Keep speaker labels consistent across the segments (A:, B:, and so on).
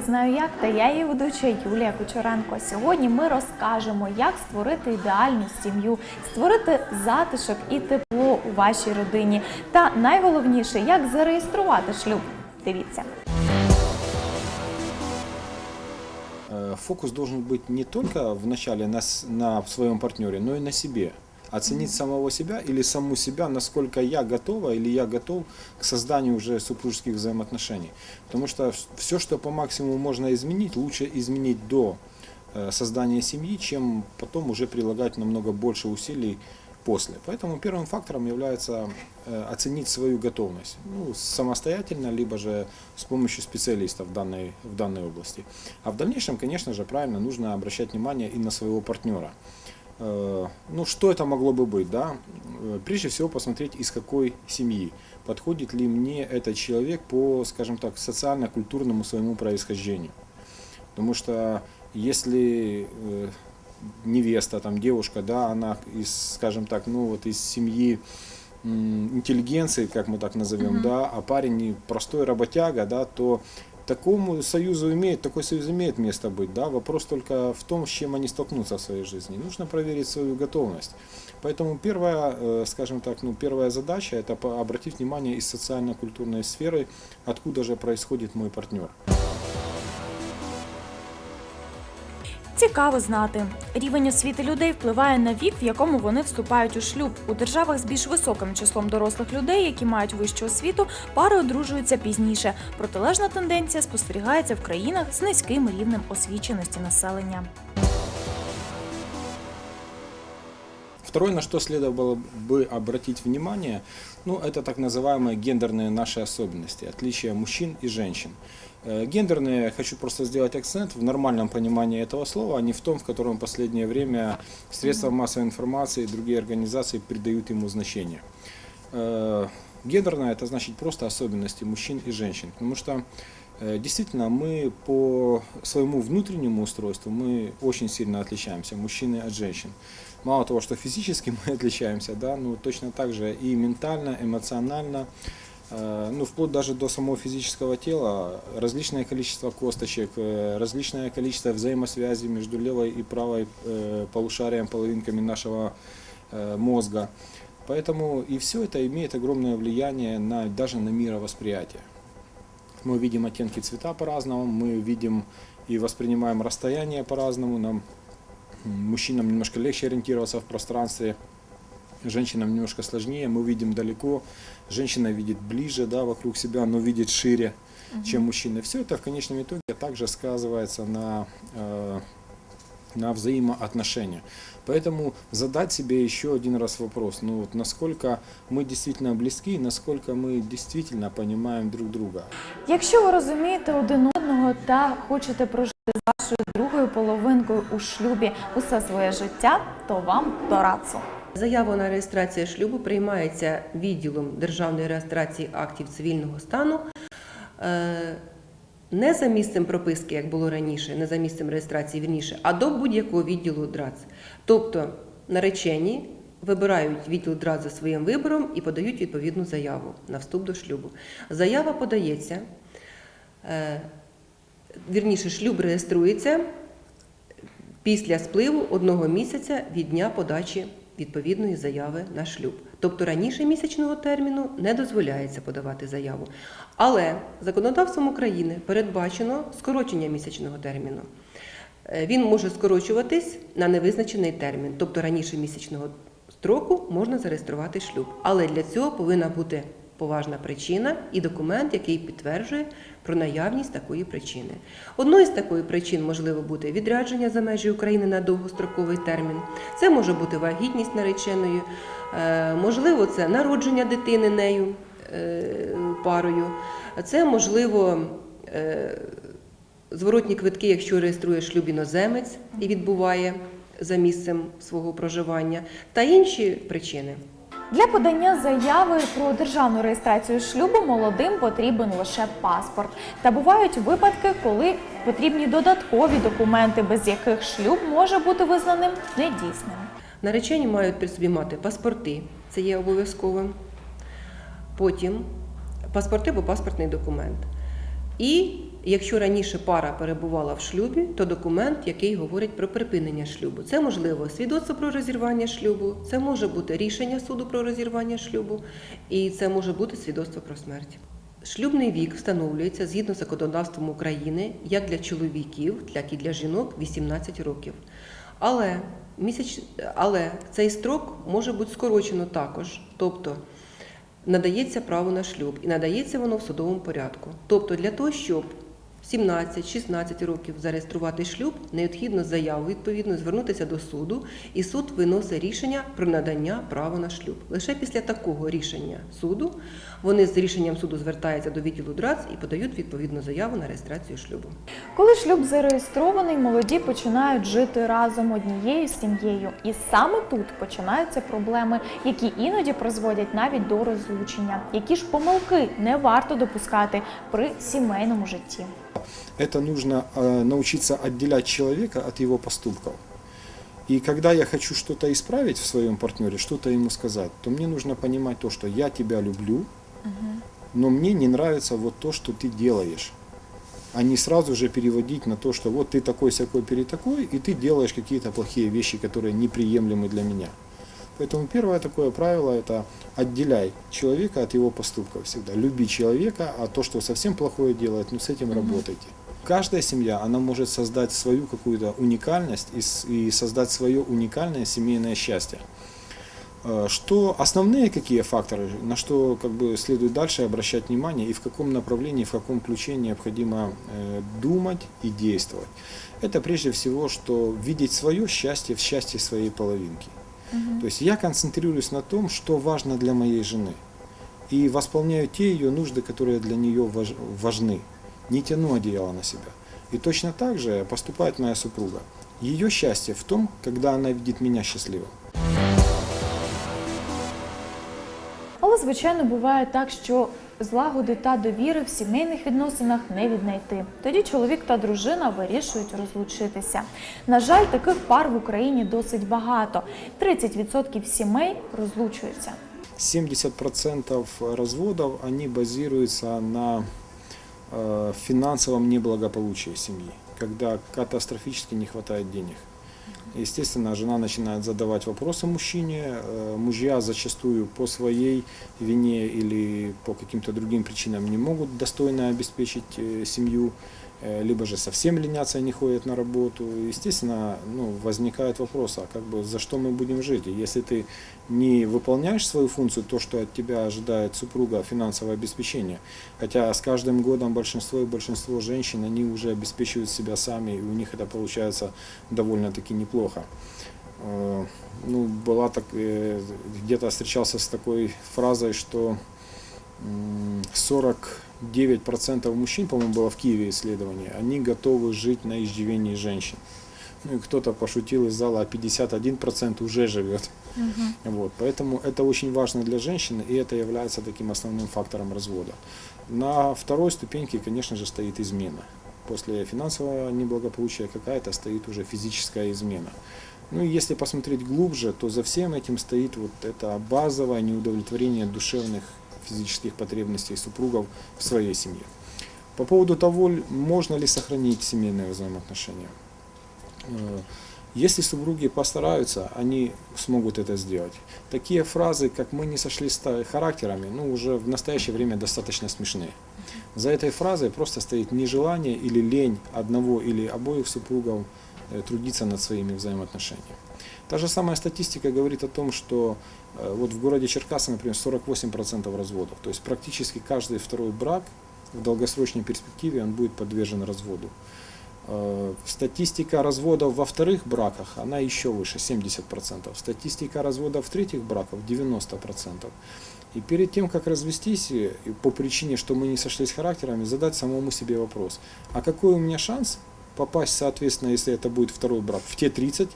A: знаю як, та я її ведуча Юлія Кучеренко. Сьогодні ми розкажемо, як створити ідеальну сім'ю, створити затишок і тепло у вашій родині. Та найголовніше, як зареєструвати шлюб. Дивіться.
B: Э, Фокус должен быть не только в начале на, на своем партнере, но и на себе. Оценить самого себя или саму себя, насколько я готова или я готов к созданию уже супружеских взаимоотношений. Потому что все, что по максимуму можно изменить, лучше изменить до э, создания семьи, чем потом уже прилагать намного больше усилий после. Поэтому первым фактором является э, оценить свою готовность ну, самостоятельно, либо же с помощью специалистов в данной, в данной области. А в дальнейшем, конечно же, правильно нужно обращать внимание и на своего партнера. Э, Ну, что это могло бы быть, да? Э, Прежде всего посмотреть, из какой семьи. Подходит ли мне этот человек по, скажем так, социально-культурному своему происхождению. Потому что если э, невеста, там, девушка, да, она из, скажем так, ну вот из семьи интеллигенции, как мы так назовем, да, а парень не простой работяга, да, то такому союзу имеет, такой союз имеет место быть, да, вопрос только в том, с чем они столкнутся в своей жизни. Нужно проверить свою готовность. Поэтому первая, э, скажем так, ну, первая задача это по- обратить внимание из социально-культурной сферы, откуда же происходит мой партнер.
A: Цікаво знати. Рівень освіти людей впливає на вік, в якому вони вступають у шлюб. У державах з більш високим числом дорослих людей, які мають вищу освіту, пари одружуються пізніше. Протилежна тенденція спостерігається в країнах з низьким рівнем освіченості населення.
B: Второе, на что следовало бы обратить внимание, ну, это так называемые гендерные наши особенности, отличия мужчин и женщин. Э, Гендерные, хочу просто сделать акцент в нормальном понимании этого слова, а не в том, в котором в последнее время средства массовой информации и другие организации придают ему значение. Э, Гендерное это значит просто особенности мужчин и женщин, потому что э, действительно мы по своему внутреннему устройству мы очень сильно отличаемся, мужчины от женщин. Мало того, что физически мы отличаемся, да, ну точно так же и ментально, эмоционально, э, ну вплоть даже до самого физического тела, различное количество косточек, э, различное количество взаимосвязей между левой и правой э, полушарием, половинками нашего мозга. Поэтому и все это имеет огромное влияние на, даже на мировосприятие. Мы видим оттенки цвета по-разному, мы видим и воспринимаем расстояние по-разному. Нам, мужчинам немножко легче ориентироваться в пространстве, женщинам немножко сложнее. Мы видим далеко, женщина видит ближе, да, вокруг себя, но видит шире, чем мужчина. Все это в конечном итоге также сказывается на, э, на взаимоотношения. Поэтому задать себе еще один раз вопрос, ну вот насколько мы действительно близки, насколько мы действительно понимаем друг друга.
A: Якщо ви розумієте один одного та хочете прожити з вашою другою половинкою у шлюбі усе своє життя, то вам до рацу.
C: Заява на реєстрацію шлюбу приймається відділом державної реєстрації актів цивільного стану. е, Не за місцем прописки, як було раніше, не за місцем реєстрації вірніше, а до будь-якого відділу ДРАЦ. Тобто наречені вибирають відділ ДРАЦ за своїм вибором і подають відповідну заяву на вступ до шлюбу. Заява подається, е, вірніше, шлюб реєструється після спливу одного місяця від дня подачі відповідної заяви на шлюб. Тобто раніше місячного терміну не дозволяється подавати заяву. Але законодавством України передбачено скорочення місячного терміну. Е, Він може скорочуватись на невизначений термін, тобто раніше місячного строку можна зареєструвати шлюб. Але для цього повинна бути поважна причина і документ, який підтверджує про наявність такої причини. Одною з такої причин можливо бути відрядження за межі України на довгостроковий термін. Це може бути вагітність нареченої, е, можливо, це народження дитини нею е, парою. Це можливо. е, Зворотні квитки, якщо реєструє шлюб іноземець і відбуває за місцем свого проживання, та інші причини.
A: Для подання заяви про державну реєстрацію шлюбу молодим потрібен лише паспорт. Та бувають випадки, коли потрібні додаткові документи, без яких шлюб може бути визнаним недійсним.
C: Наречені мають при собі мати паспорти, це є обов'язковим. Потім паспорти або паспортний документ. І Якщо раніше пара перебувала в шлюбі, то документ, який говорить про припинення шлюбу. Це можливо свідоцтво про розірвання шлюбу, це може бути рішення суду про розірвання шлюбу, і це може бути свідоцтво про смерть. Шлюбний вік встановлюється згідно з законодавством України як для чоловіків, так і для жінок 18 років. Але місяч, але цей строк може бути скорочено також, тобто надається право на шлюб і надається воно в судовому порядку. Тобто для того, щоб 17-16 років зареєструвати шлюб, необхідно заяву відповідно звернутися до суду, і суд виносить рішення про надання права на шлюб. Лише після такого рішення суду вони з рішенням суду звертаються до відділу ДРАЦ і подають відповідну заяву на реєстрацію шлюбу.
A: Коли шлюб зареєстрований, молоді починають жити разом однією сім'єю. І саме тут починаються проблеми, які іноді призводять навіть до розлучення. Які ж помилки не варто допускати при сімейному житті?
B: Это нужно э, научиться отделять человека от его поступков. И когда я хочу что-то исправить в своем партнере, что-то ему сказать, то мне нужно понимать то, что я тебя люблю, но мне не нравится вот то, что ты делаешь. А не сразу же переводить на то, что вот ты такой сякой перетакой, и ты делаешь какие-то плохие вещи, которые неприемлемы для меня. Поэтому первое такое правило – это отделяй человека от его поступков всегда. Люби человека, а то, что совсем плохое делает, ну с этим работайте. Каждая семья, она может создать свою какую-то уникальность и, и создать свое уникальное семейное счастье. Э, Что основные какие факторы, на что как бы следует дальше обращать внимание и в каком направлении, в каком ключе необходимо э, думать и действовать. Это прежде всего, что видеть свое счастье в счастье своей половинки. То есть я концентрируюсь на том, что важно для моей жены. И восполняю те ее нужды, которые для нее важ- важны. Не тяну одеяло на себя. И точно так же поступает моя супруга. Ее счастье в том, когда она видит меня счастливым.
A: Але звичайно буває так, що злагоди та довіри в сімейних відносинах не віднайти. Тоді чоловік та дружина вирішують розлучитися. На жаль, таких пар в Україні досить багато. 30% сімей розлучуються.
B: 70% разводов, они базируются на э, финансовом неблагополучии семьи, когда катастрофически не хватает денег. Естественно, жена начинает задавать вопросы мужчине, э, мужья зачастую по своей вине или по каким-то другим причинам не могут достойно обеспечить э, семью, э, Э, либо же совсем ленятся и не ходят на работу. Естественно, ну, возникает вопрос, а как бы за что мы будем жить? И если ты не выполняешь свою функцию, то, что от тебя ожидает супруга, финансовое обеспечение. Хотя с каждым годом большинство и большинство женщин, они уже обеспечивают себя сами, и у них это получается довольно-таки неплохо э, ну, была так, э, где-то встречался с такой фразой, что 40 9% мужчин, по-моему, было в Киеве исследование, они готовы жить на иждивении женщин. Ну и кто-то пошутил из зала, а 51% уже живет. Угу. Вот, поэтому это очень важно для женщины, и это является таким основным фактором развода. На второй ступеньке, конечно же, стоит измена. После финансового неблагополучия какая-то стоит уже физическая измена. Ну и если посмотреть глубже, то за всем этим стоит вот это базовое неудовлетворение душевных физических потребностей супругов в своей семье. По поводу того, можно ли сохранить семейные взаимоотношения. Э, Если супруги постараются, они смогут это сделать. Такие фразы, как «мы не сошлись ста- характерами», ну, уже в настоящее время достаточно смешные. За этой фразой просто стоит нежелание или лень одного или обоих супругов э, трудиться над своими взаимоотношениями. Та же самая статистика говорит о том, что э, вот в городе Черкасы, например, 48% разводов. То есть практически каждый второй брак в долгосрочной перспективе он будет подвержен разводу. Э, Статистика разводов во вторых браках, она еще выше, 70%. Статистика разводов в третьих браках 90%. И перед тем, как развестись, э, по причине, что мы не сошлись характерами, задать самому себе вопрос, а какой у меня шанс попасть, соответственно, если это будет второй брак, в те 30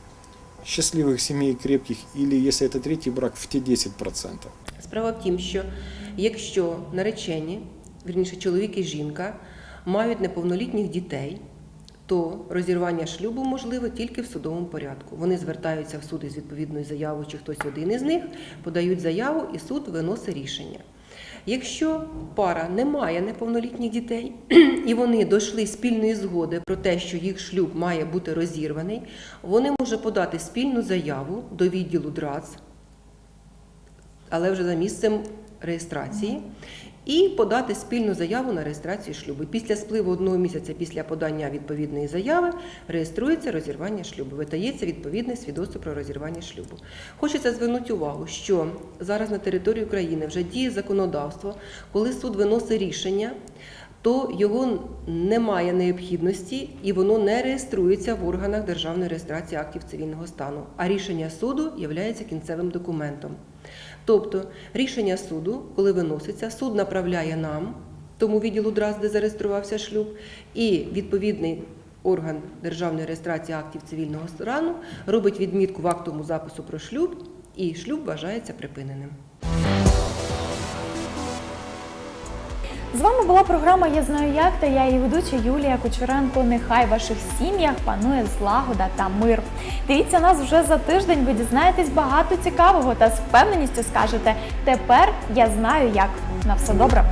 B: счастливых семей крепких, или если это третий брак, в те 10%.
C: Справа в тім, що якщо наречені, вірніше чоловік і жінка, мають неповнолітніх дітей, то розірвання шлюбу можливе тільки в судовому порядку. Вони звертаються в суд із відповідною заявою, чи хтось один із них, подають заяву, і суд виносить рішення. Якщо пара не має неповнолітніх дітей, і вони дійшли спільної згоди про те, що їх шлюб має бути розірваний, вони можуть подати спільну заяву до відділу ДРАЦ, але вже за місцем реєстрації, і подати спільну заяву на реєстрацію шлюбу. Після спливу одного місяця після подання відповідної заяви реєструється розірвання шлюбу, видається відповідне свідоцтво про розірвання шлюбу. Хочеться звернути увагу, що зараз на території України вже діє законодавство, коли суд виносить рішення. То його немає необхідності і воно не реєструється в органах державної реєстрації актів цивільного стану. А рішення суду є кінцевим документом. Тобто рішення суду, коли виноситься, суд направляє нам, тому відділу ДРАЗ, де зареєструвався шлюб, і відповідний орган державної реєстрації актів цивільного стану робить відмітку в актовому запису про шлюб, і шлюб вважається припиненим.
A: З вами була програма Я знаю як та я її ведуча Юлія Кучеренко. Нехай в ваших сім'ях панує злагода та мир. Дивіться нас вже за тиждень. Ви дізнаєтесь багато цікавого та з впевненістю скажете Тепер я знаю як. На все добре.